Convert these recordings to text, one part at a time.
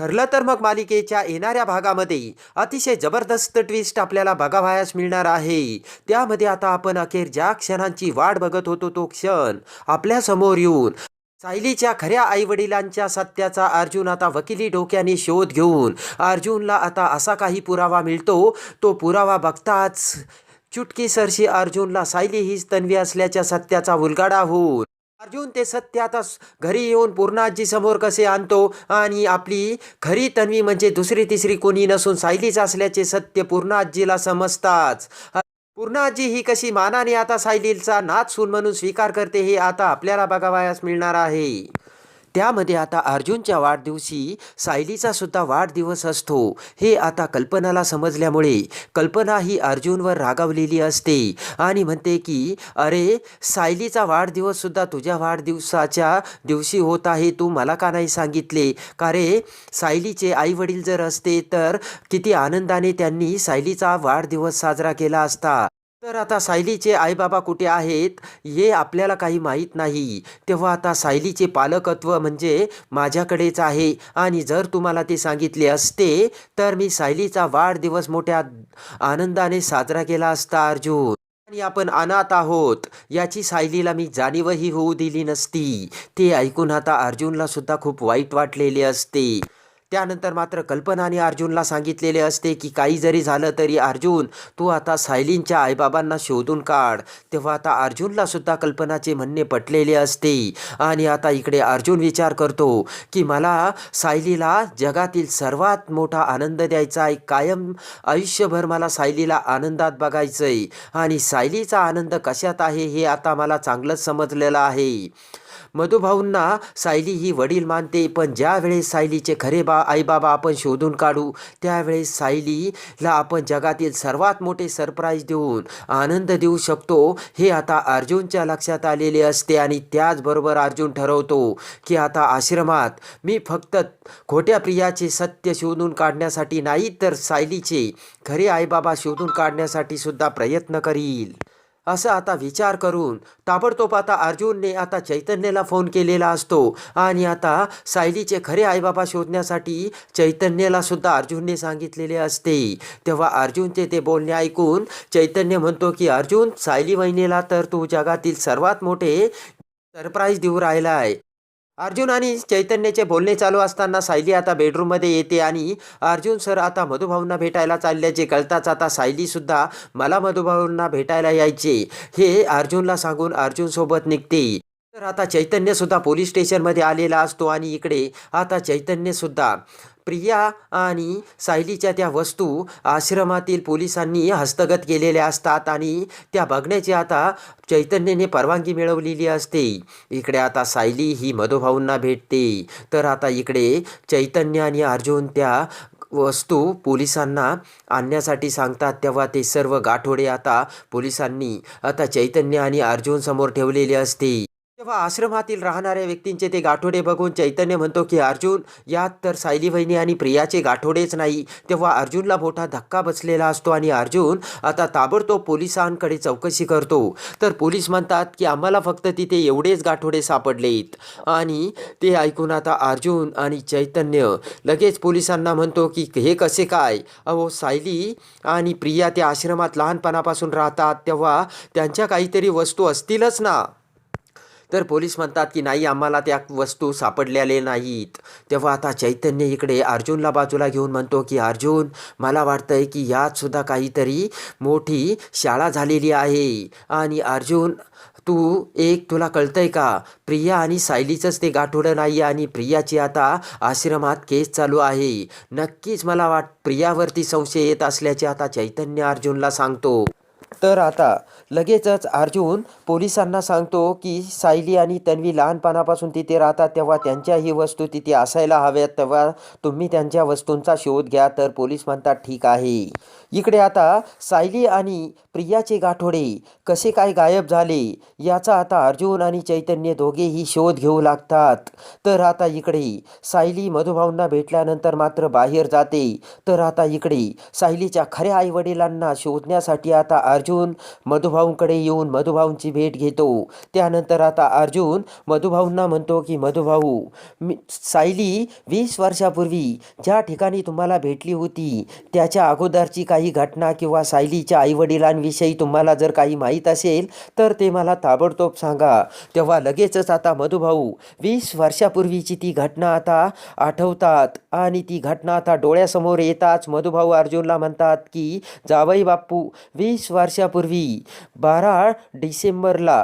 ठरलं तर मग मालिकेच्या येणाऱ्या भागामध्ये अतिशय जबरदस्त ट्विस्ट आपल्याला बघावयास मिळणार आहे. त्यामध्ये आता आपण अखेर ज्या क्षणांची वाट बघत होतो तो क्षण आपल्यासमोर येऊन सायलीच्या खऱ्या आईवडिलांच्या सत्याचा अर्जुन आता वकिली डोक्याने शोध घेऊन अर्जुनला आता असा काही पुरावा मिळतो तो पुरावा बघताच चुटकीसरशी अर्जुनला सायली हीच तन्वी असल्याच्या सत्याचा उलगाडा होऊन अर्जुन ते सत्य आता घरी येऊन पूर्णाजी समोर कसे आणतो? आणि आपली खरी तन्वी म्हणजे दुसरी तिसरी कोणी नसून सायलीच असल्याचे सत्य पूर्णाजीला समजताच. पूर्णाजी ही कशी मानाने आता सायलीचा नाच सून म्हणून स्वीकार करते हे आता आपल्याला बघावयास मिळणार आहे. त्यामध्ये आता अर्जुनच्या वाढदिवशी सायलीचा सुद्धा वाढदिवस असतो. हे आता कल्पनाला समजल्यामुळे कल्पना ही अर्जुनवर रागावलेली असते आणि म्हणते की अरे सायलीचा वाढदिवससुद्धा तुझ्या वाढदिवसाच्या दिवशी होत आहे. तू मला का नाही सांगितले? का रे सायलीचे आईवडील जर असते तर किती आनंदाने त्यांनी सायलीचा वाढदिवस साजरा केला असता. तर आता सायलीचे आईबाबा कुठे आहेत हे आपल्याला काही माहीत नाही. तेव्हा आता सायलीचे पालकत्व म्हणजे माझ्याकडेच आहे आणि जर तुम्हाला ते सांगितले असते तर मी सायलीचा वाढदिवस मोठ्या आनंदाने साजरा केला असता अर्जुन. आणि आपण अनाथ आहोत याची सायलीला मी जाणीवही होऊ दिली नसती. ते ऐकून आता अर्जुनला सुद्धा खूप वाईट वाटलेले असते. त्यानंतर मात्र कल्पनाने अर्जुनला सांगितलेले असते की काही जरी झालं तरी अर्जुन तू आता सायलींच्या आईबाबांना शोधून काढ. तेव्हा आता अर्जुनला सुद्धा कल्पनाचे म्हणणे पटलेले असते. आणि आता इकडे अर्जुन विचार करतो की मला सायलीला जगातील सर्वात मोठा आनंद द्यायचा आहे. कायम आयुष्यभर मला सायलीला आनंदात बघायचं आहे आणि सायलीचा आनंद कशात आहे हे आता मला चांगलंच समजलेलं आहे. मधुभाऊंना सायली ही वडील मानते पण ज्यावेळेस सायलीचे खरे बा आईबाबा आपण शोधून काढू त्यावेळेस सायलीला आपण जगातील सर्वात मोठे सरप्राईज देऊन आनंद देऊ शकतो. हे आता अर्जुनच्या लक्षात आलेले असते आणि त्याचबरोबर अर्जुन ठरवतो की आता आश्रमात मी फक्त खोट्या प्रियाचे सत्य शोधून काढण्यासाठी नाही तर सायलीचे खरे आईबाबा शोधून काढण्यासाठी सुद्धा प्रयत्न करील. असं आता विचार करून ताबडतोब आता अर्जुनने आता चैतन्यला फोन केलेला असतो. आणि आता सायलीचे खरे आईबाबा शोधण्यासाठी चैतन्यला सुद्धा अर्जुनने सांगितलेले असते. तेव्हा अर्जुनचे ते बोलणे ऐकून चैतन्य म्हणतो की अर्जुन सायली वहिनीला तर तू जगातील सर्वात मोठे सरप्राईज देऊ राहिला आहे अर्जुन आणि चैतन्याचे बोलणे चालू असताना सायली आता बेडरूममध्ये येते आणि अर्जुन सर आता मधुभाऊंना भेटायला चालल्याचे कळताच आता सायलीसुद्धा मला मधुभाऊंना भेटायला यायचे. हे अर्जुनला सांगून अर्जुनसोबत निघते. तर आता चैतन्यसुद्धा पोलीस स्टेशनमध्ये आलेला असतो आणि इकडे आता चैतन्यसुद्धा प्रिया आणि सायलीच्या त्या वस्तू आश्रमातील पोलिसांनी हस्तगत केलेल्या असतात आणि त्या बघण्याची आता चैतन्यने परवानगी मिळवलेली असते. इकडे आता सायली ही मधुभाऊंना भेटते. तर आता इकडे चैतन्य आणि अर्जुन त्या वस्तू पोलिसांना आणण्यासाठी सांगतात. तेव्हा ते सर्व गाठोडे आता पोलिसांनी आता चैतन्य आणि अर्जुन समोर ठेवलेले असते. तेव्हा आश्रमातील राहणाऱ्या व्यक्तींचे ते गाठोडे बघून चैतन्य म्हणतो की अर्जुन यात तर सायली वहिनी आणि प्रियाचे गाठोडेच नाही. तेव्हा अर्जुनला मोठा धक्का बसलेला असतो आणि अर्जुन आता ताबडतोब पोलिसांकडे चौकशी करतो. तर पोलीस म्हणतात की आम्हाला फक्त तिथे एवढेच गाठोडे सापडलेत. आणि ते ऐकून आता अर्जुन आणि चैतन्य लगेच पोलिसांना म्हणतो की हे कसे काय? अहो सायली आणि प्रिया त्या आश्रमात लहानपणापासून राहतात तेव्हा त्यांच्या काहीतरी वस्तू असतीलच ना. तर पोलीस म्हणतात की नाही आम्हाला त्या वस्तू सापडलेले नाहीत. तेव्हा आता चैतन्य इकडे अर्जुनला बाजूला घेऊन म्हणतो की अर्जुन मला वाटतंय की यातसुद्धा काहीतरी मोठी शाळा झालेली आहे. आणि अर्जुन तू एक तुला कळतंय का? प्रिया आणि सायलीचंच ते गाठोडं नाही आणि प्रियाची आता आश्रमात केस चालू आहे. नक्कीच मला वाट प्रियावरती संशय येत असल्याचे आता चैतन्य अर्जुनला सांगतो. तर आता लगेचच अर्जुन पोलिसांना सांगतो की सायली आणि तन्वी लहानपणापासून तिथे राहतात तेव्हा त्यांच्याही वस्तू तिथे असायला हव्यात तेव्हा तुम्ही त्यांच्या वस्तूंचा शोध घ्या तर पोलीस म्हणतात ठीक आहे. इकडे आता सायली आणि प्रियाचे गाठोडे कसे काय गायब झाले याचा आता अर्जुन आणि चैतन्य दोघेही शोध घेऊ लागतात. तर आता इकडे सायली मधुभाऊंना भेटल्यानंतर मात्र बाहेर जाते. तर आता इकडे सायलीच्या खऱ्या आईवडिलांना शोधण्यासाठी आता अर्जुन मधुभाऊंकडे येऊन मधुभाऊंची भेट घेतो. त्यानंतर आता अर्जुन मधुभाऊंना म्हणतो की मधुभाऊ मी सायली वीस वर्षापूर्वी ज्या ठिकाणी तुम्हाला भेटली होती त्याच्या अगोदरची काही घटना किंवा सायलीच्या आईवडिलांविषयी तुम्हाला जर काही माहीत असेल तर ते मला ताबडतोब सांगा. तेव्हा लगेचच आता मधुभाऊ वीस वर्षापूर्वीची ती घटना आता आठवतात आणि ती घटना आता डोळ्यासमोर येताच मधुभाऊ अर्जुनला म्हणतात की जावई बाप्पू वीस वर्षापूर्वी बारा डिसेंबरला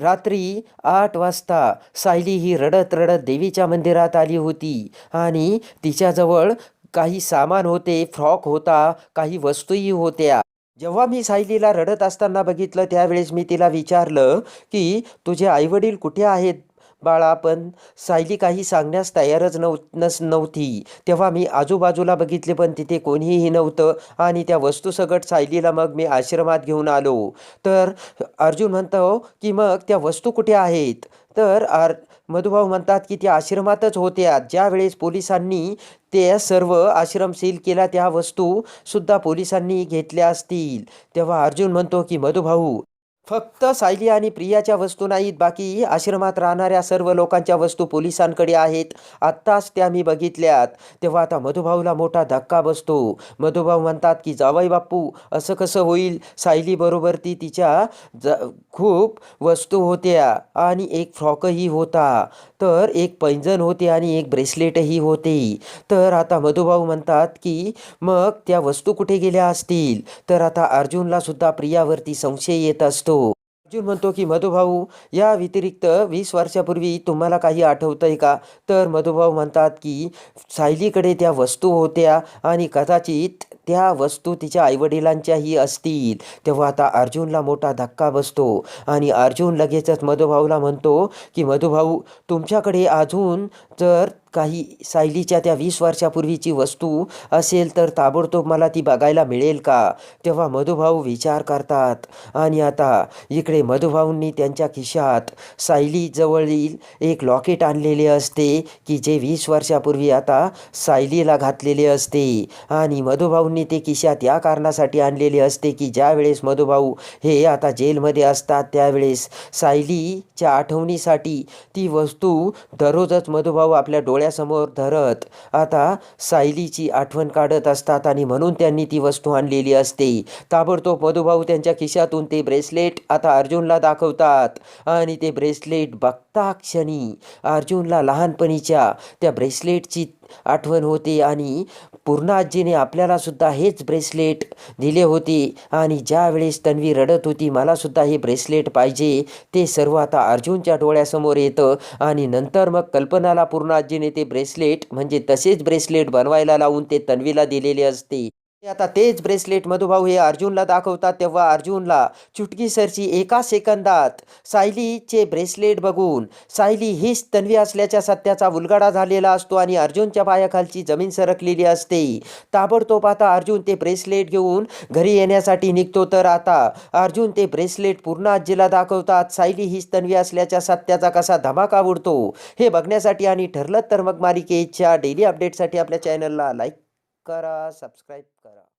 रात्री आठ वाजता सायली ही रडत रडत देवीच्या मंदिरात आली होती आणि तिच्याजवळ काही सामान होते फ्रॉक होता काही वस्तूही होत्या. जेव्हा मी सायलीला रडत असताना बघितलं त्यावेळेस मी तिला विचारलं की तुझे आईवडील कुठे आहेत? बाळा पण सायली काही सांगण्यास तयारच नव नस नव्हती. तेव्हा मी आजूबाजूला बघितले पण तिथे कोणीही नव्हतं आणि त्या वस्तूसकट सायलीला मग मी आश्रमात घेऊन आलो. तर अर्जुन म्हणतो की मग त्या वस्तू कुठे आहेत? तर आर मधुभाऊ म्हणतात की त्या आश्रमातच होत्या. ज्यावेळेस पोलिसांनी ते सर्व आश्रम सील केला त्या वस्तूसुद्धा पोलिसांनी घेतल्या असतील. तेव्हा अर्जुन म्हणतो की मधुभाऊ फक्त सायली आणि प्रियाच्या वस्तू नाहीत बाकी आश्रमात राहणाऱ्या सर्व लोकांच्या वस्तू पोलिसांकडे आहेत. आत्ताच त्या मी बघितल्यात. तेव्हा आता मधुभाऊला मोठा धक्का बसतो. मधुभाऊ म्हणतात की जावई बाप्पू असं कसं होईल? सायलीबरोबर ती तिच्या ज खूप वस्तू होत्या आणि एक फ्रॉकही होता. तर एक पैंजण होते आणि एक ब्रेसलेटही होते. तर आता मधुभाऊ म्हणतात की मग त्या वस्तू कुठे गेल्या असतील? तर आता अर्जुनलासुद्धा प्रियावरती संशय येत असतो. अर्जुन म्हणतो की मधुभाऊ या व्यतिरिक्त वीस वर्षापूर्वी तुम्हाला काही आठवतंय का? तर मधुभाऊ म्हणतात की सायलीकडे त्या वस्तू होत्या आणि कदाचित त्या वस्तू तिच्या आईवडिलांच्याही असतील. तेव्हा आता अर्जुनला मोठा धक्का बसतो आणि अर्जुन लगेचच मधुभाऊला म्हणतो की मधुभाऊ तुमच्याकडे अजून जर काही सायलीच्या त्या वीस वर्षापूर्वीची वस्तू असेल तर ताबडतोब मला ती बघायला मिळेल का? तेव्हा मधुभाऊ विचार करतात. आणि आता इकडे मधुभाऊंनी त्यांच्या खिशात सायलीजवळील एक लॉकेट आणलेले असते की जे वीस वर्षापूर्वी आता सायलीला घातलेले असते. आणि मधुभाऊंनी ते खिशात या कारणासाठी आणलेले असते की ज्यावेळेस मधुभाऊ हे आता जेलमध्ये असतात त्यावेळेस सायलीच्या आठवणीसाठी ती वस्तू दररोजच मधुभाऊ आपल्या डोळ्या डोळ्यासमोर धरत आता सायलीची आठवण काढत असतात आणि म्हणून त्यांनी ती वस्तू आणलेली असते. ताबडतोब मधुभाऊ त्यांच्या खिशातून ते ब्रेसलेट आता अर्जुनला दाखवतात. आणि ते ब्रेसलेट बघता क्षणी अर्जुनला लहानपणीच्या त्या ब्रेसलेटची आठवण होते आणि पूर्णाजीने आपल्याला आपल्यालासुद्धा हेच ब्रेसलेट दिले होते. आणि ज्यावेळेस तन्वी रडत होती मला सुद्धा हे ब्रेसलेट पाहिजे. ते सर्व आता अर्जुनच्या डोळ्यासमोर येतं. आणि नंतर मग कल्पनाला पूर्णाजीने ते ब्रेसलेट म्हणजे तसेच ब्रेसलेट बनवायला लावून ते तन्वीला दिलेले असते. आता तेच ब्रेसलेट मधुभाऊ हे अर्जुनला दाखवतात तेव्हा अर्जुनला चुटकीसरची एका सेकंदात सायलीचे ब्रेसलेट बघून सायली हीच तन्वी असल्याच्या सत्याचा उलगडा झालेला असतो आणि अर्जुनच्या पायाखालची जमीन सरकलेली असते. ताबडतोब आता अर्जुन ते ब्रेसलेट घेऊन घरी येण्यासाठी निघतो तर आता अर्जुन ते ब्रेसलेट पूर्ण आजीला दाखवतात सायली हीच तन्वी असल्याच्या सत्याचा कसा धमाका उडतो हे बघण्यासाठी आणि ठरलं तर मग मालिकेच्या डेली अपडेटसाठी आपल्या चॅनलला लाईक करा सबस्क्राईब करा.